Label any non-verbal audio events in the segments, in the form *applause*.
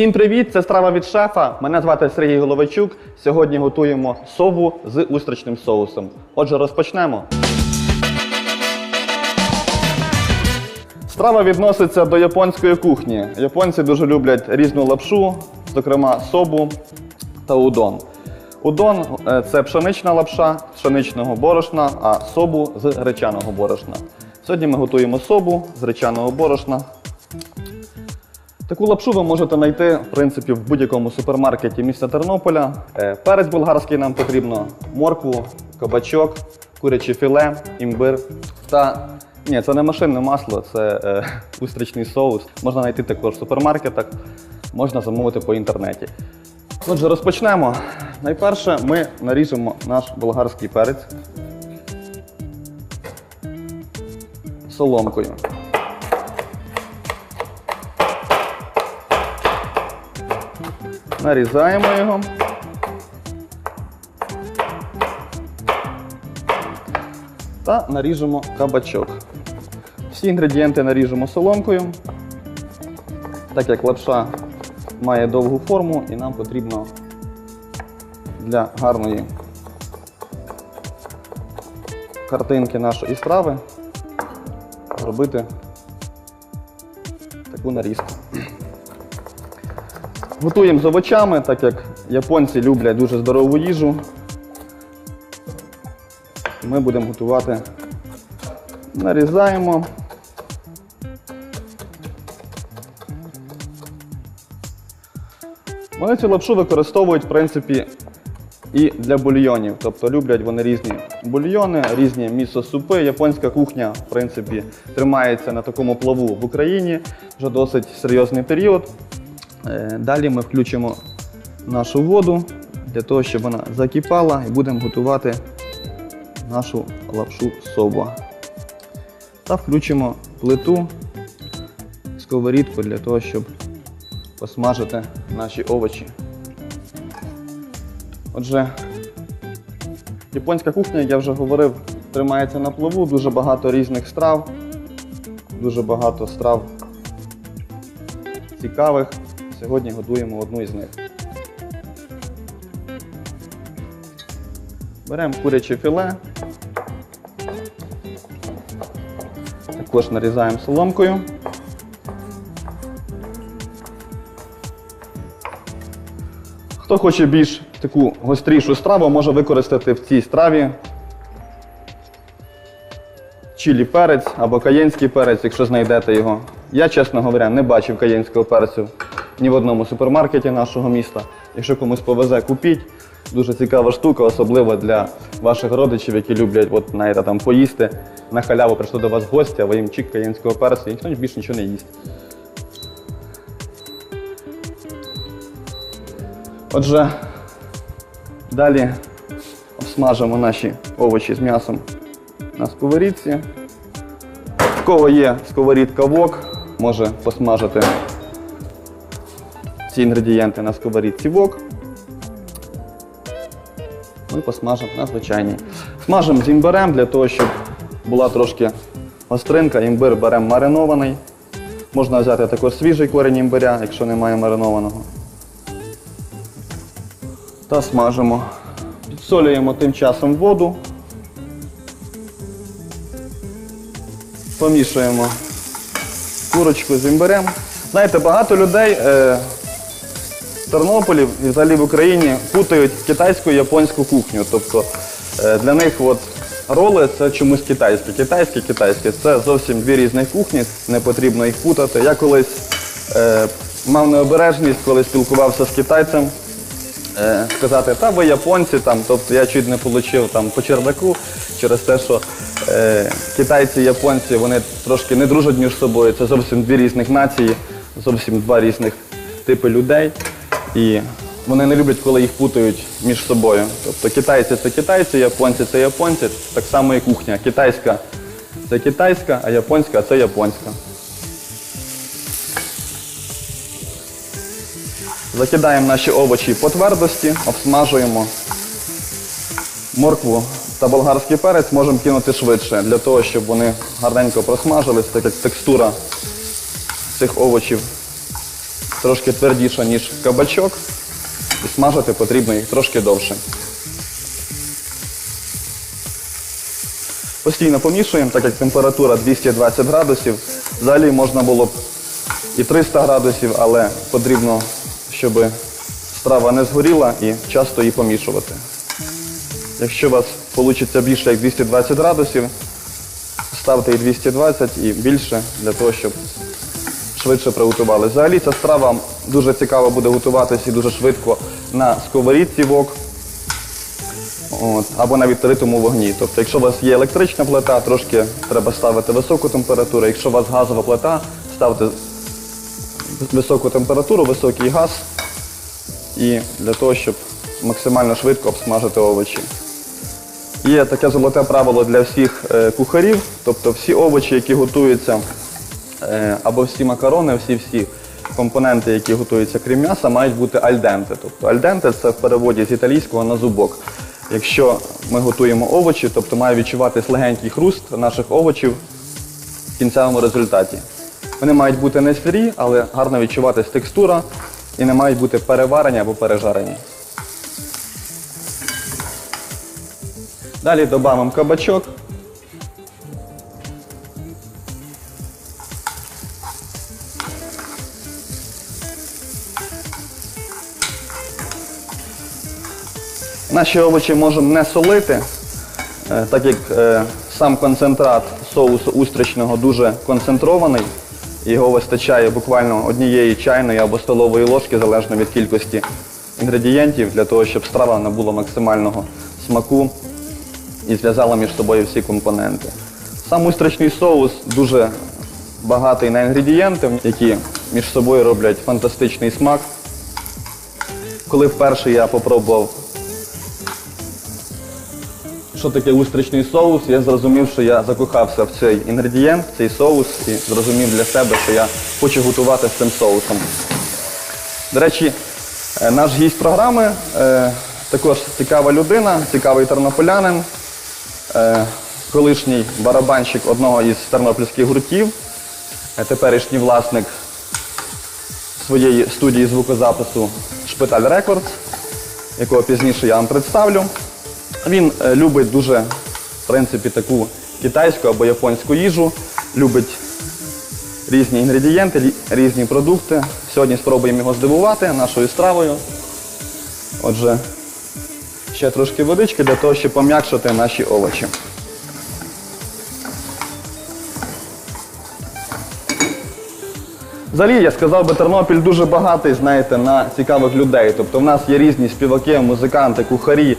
Всім привіт! Це страва від шефа. Мене звати Сергій Головачук. Сьогодні готуємо сову з устричним соусом. Отже, розпочнемо. Страва відноситься до японської кухні. Японці дуже люблять різну лапшу, зокрема собу та удон. Удон е, це пшенична лапша з пшеничного борошна, а собу з гречаного борошна. Сьогодні ми готуємо собу з гречаного борошна. Таку лапшу ви можете знайти в принципі в будь-якому супермаркеті міста Тернополя. Е, Перець болгарський нам потрібно, моркву, кабачок, куряче філе, імбир та ні, це не машинне масло, це е, *laughs* устричний соус. Можна знайти також в супермаркетах, можна замовити по інтернеті. Отже, розпочнемо. Найперше ми наріжемо наш болгарський перець соломкою. Нарізаємо його. Та наріжемо кабачок. Всі інгредієнти наріжемо соломкою, так як лапша має довгу форму і нам потрібно для гарної картинки нашої страви зробити таку нарізку. Готуємо з овочами, так як японці люблять дуже здорову їжу. Ми будемо готувати, нарізаємо. Вони цю лапшу використовують, в принципі, і для бульйонів. Тобто люблять вони різні бульйони, різні місо-супи. Японська кухня, в принципі, тримається на такому плаву в Україні вже досить серйозний період. Е, Далі ми включимо нашу воду для того, щоб вона закипала і будемо готувати нашу лапшу соба. Та включимо плиту, сковорідку для того, щоб посмажити наші овочі. Отже, японська кухня, як я вже говорив, тримається на плаву, дуже багато різних страв, дуже багато страв цікавих. Сьогодні готуємо одну із них. Беремо куряче філе. Також нарізаємо соломкою. Хто хоче більш таку гострішу страву, може використати в цій страві чилі перець або каєнський перець, якщо знайдете його. Я, чесно говоря, не бачив каєнського перцю ні в одному супермаркеті нашого міста. Якщо комусь повезе, купіть. Дуже цікава штука, особливо для ваших родичів, які люблять от, знаєте, там, поїсти на халяву, прийшли до вас гості, а ви їм чик каєнського перцю, і ніхто більше нічого не їсть. Отже, далі обсмажимо наші овочі з м'ясом на сковорідці. В кого є сковорідка вок, може посмажити ці інгредієнти на сковорідці вок. Ми посмажимо на звичайній. Смажимо з імбирем для того, щоб була трошки остринка. Імбир беремо маринований. Можна взяти також свіжий корінь імбиря, якщо немає маринованого. Та смажимо. Підсолюємо тим часом воду. Помішуємо курочку з імбирем. Знаєте, багато людей е, Тернополі і взагалі в Україні путають китайську і японську кухню. Тобто е, для них от, роли це чомусь китайське. Китайське, китайське це зовсім дві різні кухні, не потрібно їх путати. Я колись е, мав необережність, коли спілкувався з китайцем е, сказати, та ви японці, там, тобто я чуть не отримав там по чердаку через те, що е, китайці і японці вони трошки не дружать між собою. Це зовсім дві різних нації, зовсім два різних типи людей. І вони не люблять, коли їх путають між собою. Тобто китайці це китайці, японці це японці, так само і кухня. Китайська це китайська, а японська це японська. Закидаємо наші овочі по твердості, обсмажуємо моркву та болгарський перець можемо кинути швидше, для того, щоб вони гарненько просмажились, так як текстура цих овочів трошки твердіша, ніж кабачок, і смажити потрібно їх трошки довше. Постійно помішуємо, так як температура 220 градусів. Взагалі можна було б і 300 градусів, але потрібно, щоб страва не згоріла і часто її помішувати. Якщо у вас вийде більше як 220 градусів, ставте і 220 і більше для того, щоб швидше приготували. Взагалі ця страва дуже цікаво буде готуватися і дуже швидко на сковорідці вок. От, або на відкритому вогні. Тобто, якщо у вас є електрична плита, трошки треба ставити високу температуру. Якщо у вас газова плита, ставте високу температуру, високий газ і для того, щоб максимально швидко обсмажити овочі. Є таке золоте правило для всіх е, кухарів, тобто всі овочі, які готуються, або всі макарони, всі всі компоненти, які готуються крім м'яса, мають бути альденте. Тобто альденте це в переводі з італійського на зубок. Якщо ми готуємо овочі, тобто має відчуватись легенький хруст наших овочів в кінцевому результаті. Вони мають бути не сирі, але гарно відчуватись текстура і не мають бути переварені або пережарені. Далі додамо кабачок. Наші овочі можемо не солити, е, так як е, сам концентрат соусу устричного дуже концентрований. Його вистачає буквально однієї чайної або столової ложки, залежно від кількості інгредієнтів, для того, щоб страва набула максимального смаку і зв'язала між собою всі компоненти. Сам устричний соус дуже багатий на інгредієнти, які між собою роблять фантастичний смак. Коли вперше я попробував, що таке устричний соус, я зрозумів, що я закохався в цей інгредієнт, в цей соус, і зрозумів для себе, що я хочу готувати з цим соусом. До речі, е, наш гість програми е, також цікава людина, цікавий тернополянин, е, колишній барабанщик одного із тернопільських гуртів, теперішній власник своєї студії звукозапису Шпиталь Рекордс, якого пізніше я вам представлю. Він е, любить дуже, в принципі, таку китайську або японську їжу, любить різні інгредієнти, різні продукти. Сьогодні спробуємо його здивувати нашою стравою. Отже, ще трошки водички для того, щоб пом'якшити наші овочі. Взагалі, я сказав би, Тернопіль дуже багатий, знаєте, на цікавих людей. Тобто в нас є різні співаки, музиканти, кухарі,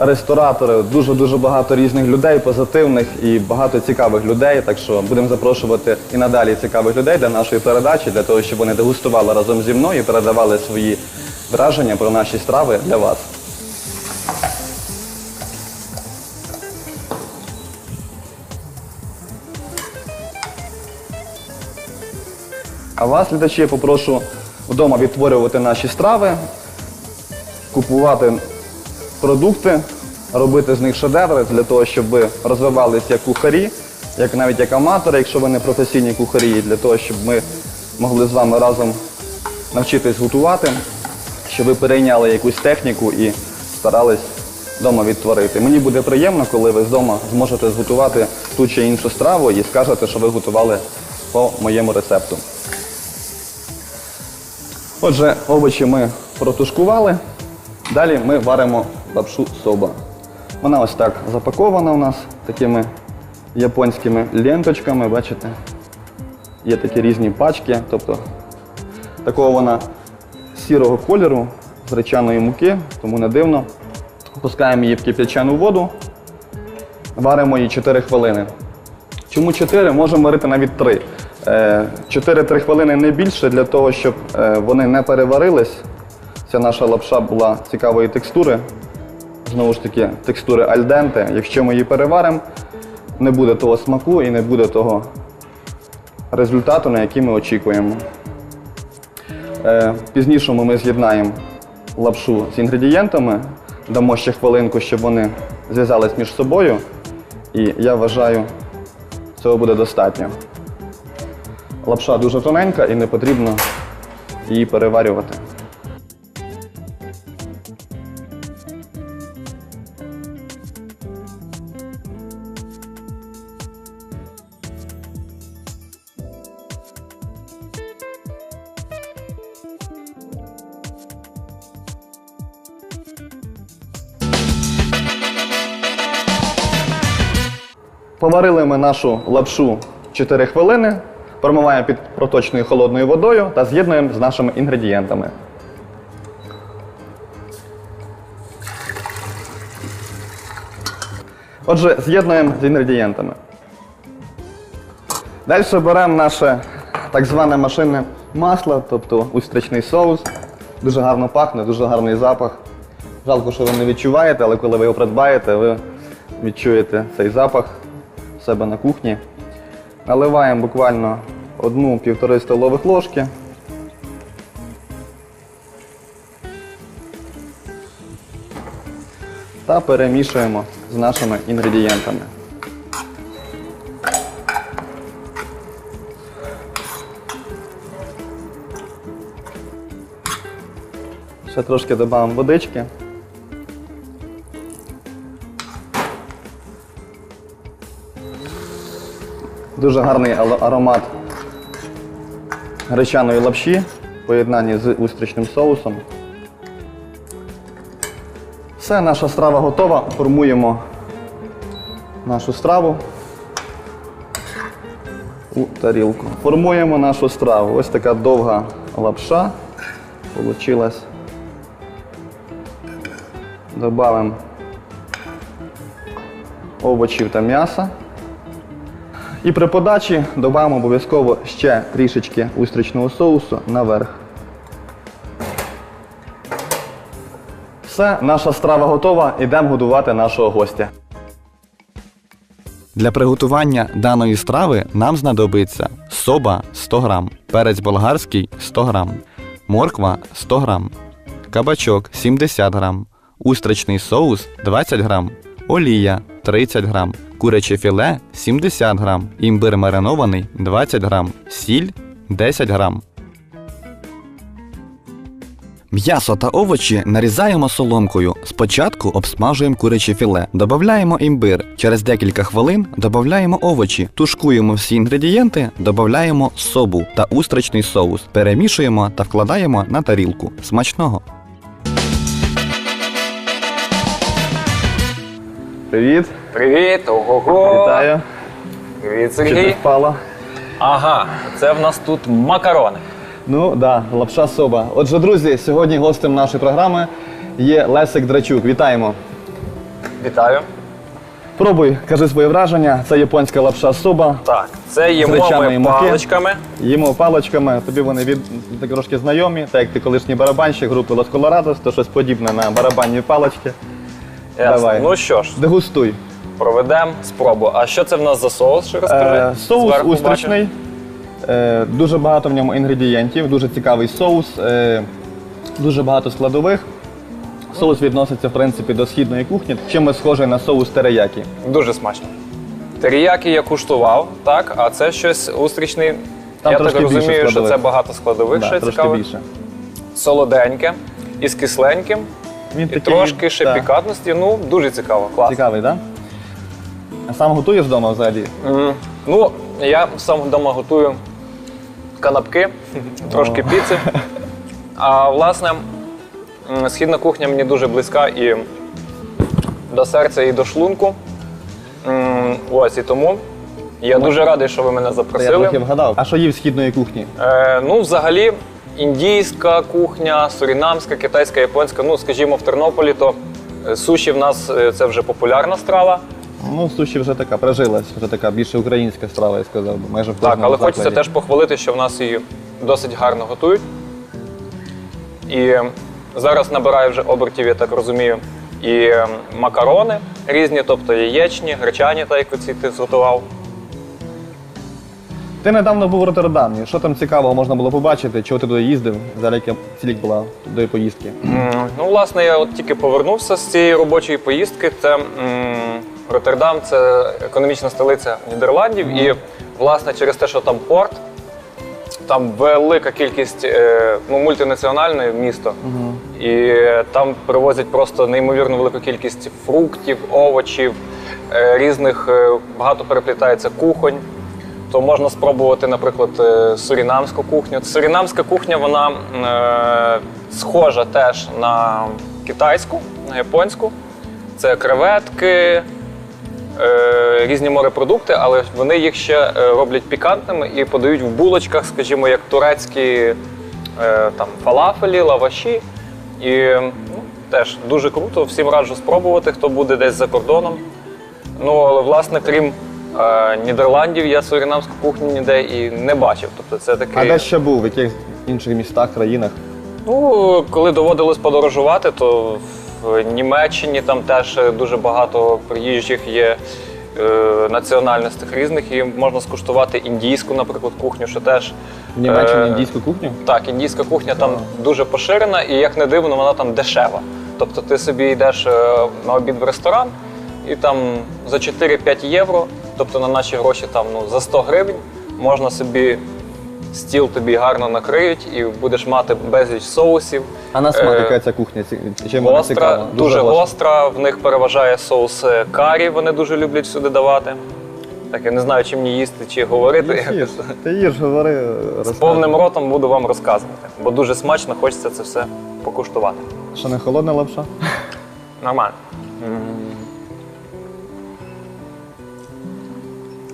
ресторатори, дуже-дуже багато різних людей, позитивних і багато цікавих людей. Так що будемо запрошувати і надалі цікавих людей для нашої передачі, для того, щоб вони дегустували разом зі мною і передавали свої враження про наші страви для вас. А вас, глядачі, я попрошу вдома відтворювати наші страви, купувати продукти, робити з них шедеври для того, щоб ви розвивалися як кухарі, як навіть як аматори, якщо ви не професійні кухарі, і для того, щоб ми могли з вами разом навчитись готувати, щоб ви перейняли якусь техніку і старались вдома відтворити. Мені буде приємно, коли ви вдома зможете зготувати ту чи іншу страву і скажете, що ви готували по моєму рецепту. Отже, овочі ми протушкували. Далі ми варимо лапшу соба. Вона ось так запакована у нас такими японськими ленточками, бачите? Є такі різні пачки, тобто такого вона сірого кольору з гречаної муки, тому не дивно. Пускаємо її в кип'ячену воду, варимо її 4 хвилини. Чому 4? Можемо варити навіть 3. 4-3 хвилини не більше для того, щоб е, вони не переварились. Ця наша лапша була цікавої текстури. Знову ж таки, текстури альденте. Якщо ми її переваримо, не буде того смаку і не буде того результату, на який ми очікуємо. Е, В пізнішому ми з'єднаємо лапшу з інгредієнтами, дамо ще хвилинку, щоб вони зв'язались між собою. І я вважаю, цього буде достатньо. Лапша дуже тоненька і не потрібно її переварювати. Нашу лапшу 4 хвилини, промиваємо під проточною холодною водою та з'єднуємо з нашими інгредієнтами. Отже, з'єднуємо з інгредієнтами. Далі беремо наше так зване машинне масло, тобто устричний соус. Дуже гарно пахне, дуже гарний запах. Жалко, що ви не відчуваєте, але коли ви його придбаєте, ви відчуєте цей запах себе на кухні. Наливаємо буквально одну-півтори столових ложки. Та перемішуємо з нашими інгредієнтами. Ще трошки додамо водички. Дуже гарний аромат гречаної лапші в поєднанні з устричним соусом. Все, наша страва готова. Формуємо нашу страву у тарілку. Формуємо нашу страву. Ось така довга лапша. Получилась. Добавимо овочів та м'яса. І при подачі додамо обов'язково ще трішечки устричного соусу наверх. Все, наша страва готова. Ідемо годувати нашого гостя. Для приготування даної страви нам знадобиться соба 100 г, перець болгарський 100 г, морква 100 г, кабачок 70 г, устричний соус 20 г, олія 30 г, куряче філе 70 г, імбир маринований 20 г, сіль 10 г. М'ясо та овочі нарізаємо соломкою. Спочатку обсмажуємо куряче філе, додаємо імбир. Через декілька хвилин додаємо овочі, тушкуємо всі інгредієнти, додаємо собу та устричний соус, перемішуємо та вкладаємо на тарілку. Смачного! Привіт! Привіт, ого-го! Вітаю! Привіт, Чи не Сергій. впала? Ага, це в нас тут макарони. Ну да, лапша соба. Отже, друзі, сьогодні гостем нашої програми є Лесик Драчук. Вітаємо! Вітаю. Пробуй, кажи свої враження. Це японська лапша соба. Так, це їмо ми муки. паличками. Їмо паличками, тобі вони від так трошки знайомі, так як ти колишній барабанщик групи Лос Колорадос, то щось подібне на барабанні палички. Ясно. Давай. Ну що ж, Дегустуй. Проведемо спробу. А що це в нас за соус? Ще розкажи. Е, соус Зверху устричний. Е, дуже багато в ньому інгредієнтів, дуже цікавий соус, е, дуже багато складових. Соус відноситься, в принципі, до східної кухні, чимось схожий на соус териякі. Дуже смачно. Теріяки я куштував, так, а це щось устрічний. Там я так трошки більше розумію, що складових. це багато складових, Да, ще трошки цікаве. більше. Солоденьке, із кисленьким, Він і такий, трошки ще да, пікантності. Ну, дуже цікаво, класно. Цікавий, так? Да? А сам готуєш вдома взагалі? М, Ну, я сам вдома готую канапки, трошки піци. А власне, м, східна кухня мені дуже близька і до серця, і до шлунку. М, Ось і тому я дуже радий, що ви мене Та Я трохи запросили. вгадав. А що їв східної кухні? Е, ну, взагалі, індійська кухня, сурінамська, китайська, японська. Ну, скажімо, в Тернополі, то е, суші в нас е, це вже популярна страва. Ну, суші вже така прижилась, вже така більше українська страва, я сказав би. Майже в Так, кожному але хочеться закладі. теж похвалити, що в нас її досить гарно готують. І зараз набирає вже обертів, я так розумію, і макарони різні, тобто яєчні, гречані, так як оці ти зготував. Ти недавно був у Роттердамі. Що там цікавого можна було побачити? Чого ти туди їздив? Взагалі яка цілік була до поїздки? М, Ну, власне, я от тільки повернувся з цієї робочої поїздки. Це м, Роттердам, це економічна столиця Нідерландів. І, власне, через те, що там порт, там велика кількість е, ну, мультинаціональне місто, і там привозять просто неймовірно велику кількість фруктів, овочів, е, різних е, багато переплітається кухонь. То можна спробувати, наприклад, е, сурінамську кухню. Сурінамська кухня вона е, схожа теж на китайську, на японську. Це креветки, е, різні морепродукти, але вони їх ще е, роблять пікантними і подають в булочках, скажімо, як турецькі е, там, фалафелі, лаваші. І ну, теж дуже круто, всім раджу спробувати, хто буде десь за кордоном. Ну, але власне, крім е, Нідерландів, я сурінамську кухню ніде і не бачив. Тобто це такий. А де ще був? В яких інших містах, країнах? Ну, коли доводилось подорожувати, то в Німеччині там теж дуже багато приїжджих є е, національностей різних, і можна скуштувати індійську, наприклад, кухню, що теж. В Німеччині е, індійську кухню? Так, індійська кухня там дуже поширена, і як не дивно, вона там дешева. Тобто ти собі йдеш е, на обід в ресторан, і там за 4-5 євро, тобто на наші гроші там ну, за 100 гривень, можна собі стіл тобі гарно накриють і будеш мати безліч соусів. А на смак Е, яка ця кухня? Чим вона Гостра, цікава? дуже, гостра. В них переважає соус е, карі, вони дуже люблять сюди давати. Так я не знаю, чи мені їсти, чи говорити. Їж, *laughs* Ти їж, говори, З розказуй. повним ротом буду вам розказувати, бо дуже смачно, хочеться це все покуштувати. Що не холодна лапша? Нормально.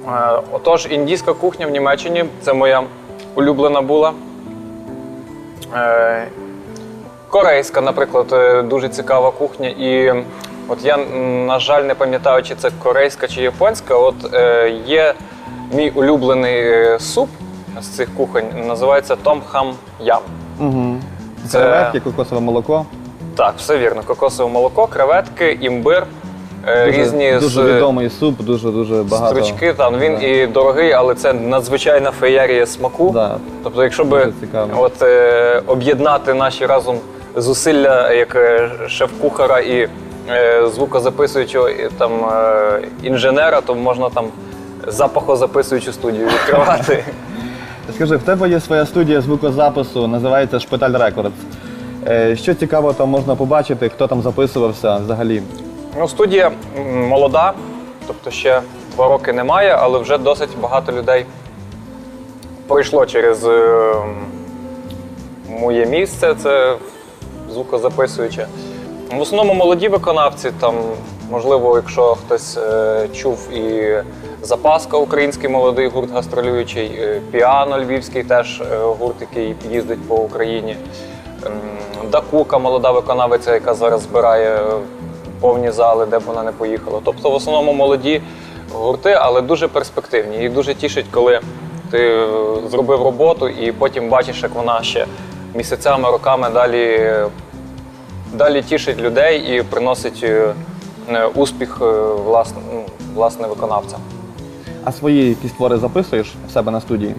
Е, Отож, індійська кухня в Німеччині це моя улюблена була. Е, Корейська, наприклад, е, дуже цікава кухня. І от я, на жаль, не пам'ятаю, чи це корейська чи японська. От е, є мій улюблений суп з цих кухонь, називається Том Хам Ям. Угу. Це- Креветки, кокосове молоко. Так, все вірно. Кокосове молоко, креветки, імбир, е, Дуже, різні дуже з- відомий суп, дуже-дуже багато. стручки. Там він Да. і дорогий, але це надзвичайна феєрія смаку. Да. Тобто, якщо би Дуже цікаво. от, е, об'єднати наші разом зусилля як е, шеф-кухара і е, звукозаписуючого і, там, е, інженера, то можна там запахозаписуючу студію відкривати. *laughs* Скажи, в тебе є своя студія звукозапису, називається Шпиталь Рекордс. Е, Що цікаво там можна побачити, хто там записувався взагалі? Ну, студія молода, тобто ще два роки немає, але вже досить багато людей пройшло через е, моє місце, це звукозаписуюче. В основному молоді виконавці, там, можливо, якщо хтось е, чув і Запаска, український молодий гурт гастролюючий, е, Піано Львівський теж е, гурт, який їздить по Україні. Дакука, молода виконавиця, яка зараз збирає повні зали, де б вона не поїхала. Тобто в основному молоді гурти, але дуже перспективні. І дуже тішить, коли ти е, зробив роботу і потім бачиш, як вона ще місяцями, роками далі, далі тішить людей і приносить е, е, успіх власне, ну, власне виконавцям. А свої якісь твори записуєш в себе на студії?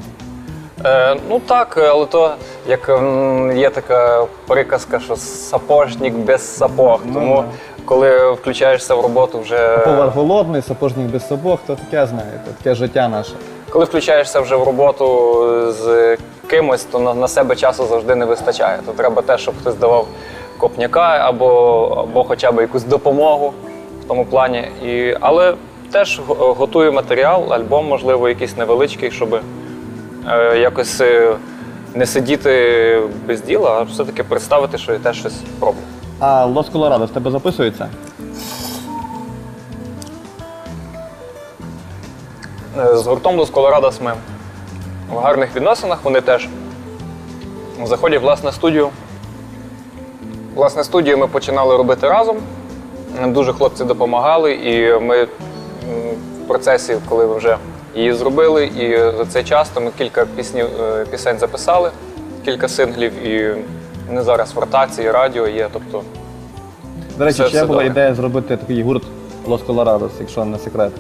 Е, ну так, але то як м, є така приказка, що сапожник без сапог. Ну, Тому коли включаєшся в роботу вже Повар голодний, сапожник без сапог, то таке знаєте, таке життя наше. коли включаєшся вже в роботу з кимось, то на, на себе часу завжди не вистачає. То треба те, щоб хтось давав копняка або, або хоча б якусь допомогу в тому плані. І, але теж го- готую матеріал, альбом, можливо, якийсь невеличкий, щоб якось е, не сидіти без діла, а все-таки представити, що я теж щось роблю. А Лос Колорадо в тебе записується? Е, З гуртом Лос Колорадос ми в гарних відносинах. Вони теж заходять власне студію. Власне, студію ми починали робити разом. Дуже хлопці допомагали, і ми в процесі, коли вже її зробили, і за цей час то ми кілька піснів, е, пісень записали, кілька синглів, і вони зараз в ротації, радіо є. Тобто До речі, Все- ще все була добре. ідея зробити такий гурт Лос Колорадос, якщо не секрет.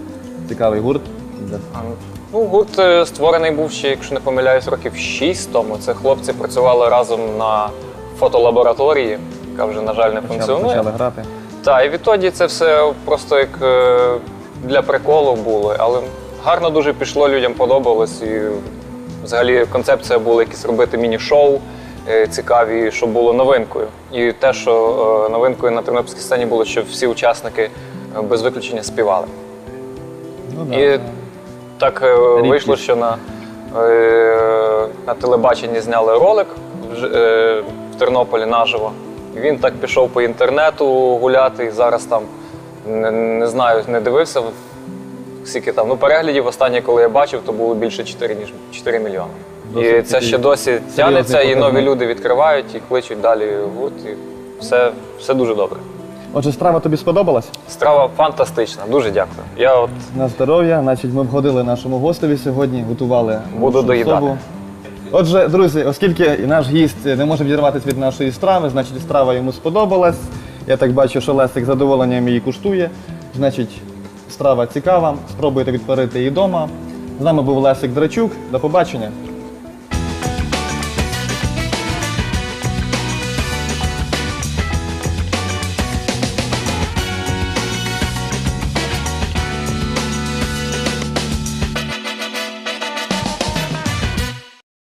Цікавий гурт. Ну, гурт е, створений був ще, якщо не помиляюсь, років 6 тому. Це хлопці працювали разом на фотолабораторії, яка вже, на жаль, не Почали, функціонує. почали грати. Так, і відтоді це все просто як е, для приколу було. Але гарно дуже пішло, людям подобалось і Взагалі концепція була якісь робити міні-шоу е, цікаві, щоб було новинкою. І те, що е, новинкою на тернопільській сцені було, що всі учасники е, без виключення співали. Ну, І так е, вийшло, що на, на телебаченні зняли ролик в, Тернополі наживо. Він так пішов по інтернету гуляти, і зараз там не, не знаю, не дивився. Скільки там, ну переглядів останнє, коли я бачив, то було більше 4, ніж 4 мільйони. і Досить це такий ще досі тягнеться, і нові показник. люди відкривають і кличуть далі гурт. І все, все дуже добре. Отже, страва тобі сподобалась? Страва фантастична, дуже дякую. Я от На здоров'я. Значить, ми входили нашому гостеві сьогодні, готували Буду нашу доїдати. особу. Отже, друзі, оскільки наш гість не може відірватися від нашої страви, значить страва йому сподобалась. Я так бачу, що Лесик з задоволенням її куштує. Значить, страва цікава. Спробуйте відтворити її вдома. З нами був Лесик Драчук. До побачення.